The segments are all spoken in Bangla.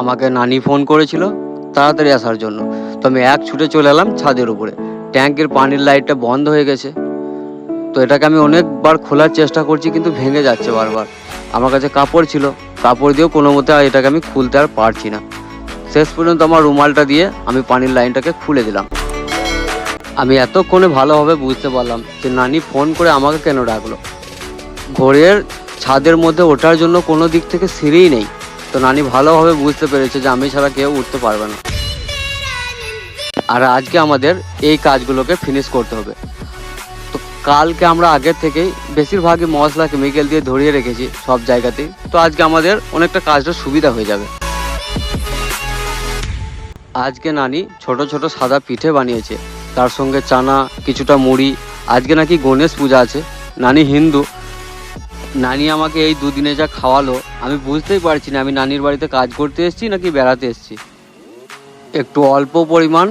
আমাকে নানি ফোন করেছিল তাড়াতাড়ি আসার জন্য। তো আমি এক ছুটে চলে এলাম ছাদের উপরে। ট্যাঙ্কের পানির লাইটটা বন্ধ হয়ে গেছে। তো এটাকে আমি অনেকবার খোলার চেষ্টা করছি, কিন্তু ভেঙে যাচ্ছে বারবার। আমার কাছে কাপড় ছিল। কাপড় দিয়েও কোনো মতে এটাকে আমি খুলতে আর পারছি না। শেষ পর্যন্ত আমার রুমালটা দিয়ে আমি পানির লাইনটাকে খুলে দিলাম। আমি এতক্ষণে ভালোভাবে বুঝতে পারলাম যে নানি ফোন করে আমাকে কেন ডাকলো। ঘরের ছাদের মধ্যে ওঠার জন্য কোনো দিক থেকে সিঁড়িই নেই। তো নানি ভালোভাবে বুঝতে পেরেছে যে আমি ছাড়া কেউ উঠতে পারবে না। আর আজকে আমাদের এই কাজগুলোকে ফিনিশ করতে হবে। তো কালকে আমরা আগের থেকেই বেশিরভাগই মশলা কেমিক্যাল দিয়ে ধরিয়ে রেখেছি সব জায়গাতেই। তো আজকে আমাদের অনেকটা কাজটা সুবিধা হয়ে যাবে। আজকে নানি ছোট ছোট সাদা পিঠে বানিয়েছে। তার সঙ্গে চানা, কিছুটা মুড়ি, আজকে নাকি গণেশ পূজা আছে। নানি হিন্দু নানি আমাকে এই দুদিনে যা খাওয়ালো, আমি বুঝতেই পারছি না, আমি নানির বাড়িতে কাজ করতে এসেছি নাকি বেড়াতে এসেছি। একটু অল্প পরিমাণ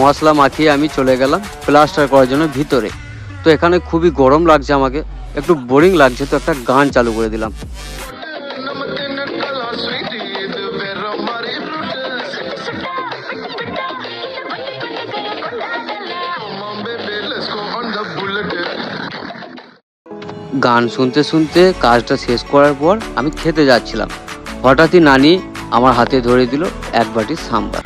মশলা মাখিয়ে আমি চলে গেলাম প্লাস্টার করার জন্য ভিতরে। তো এখানে খুবই গরম লাগছে আমাকে, একটু বোরিং লাগছে, তো একটা গান চালু করে দিলাম। গান শুনতে শুনতে কাজটা শেষ করার পর আমি খেতে যাচ্ছিলাম। হঠাৎই নানি আমার হাতে ধরে দিল এক বাটি সাম্বার।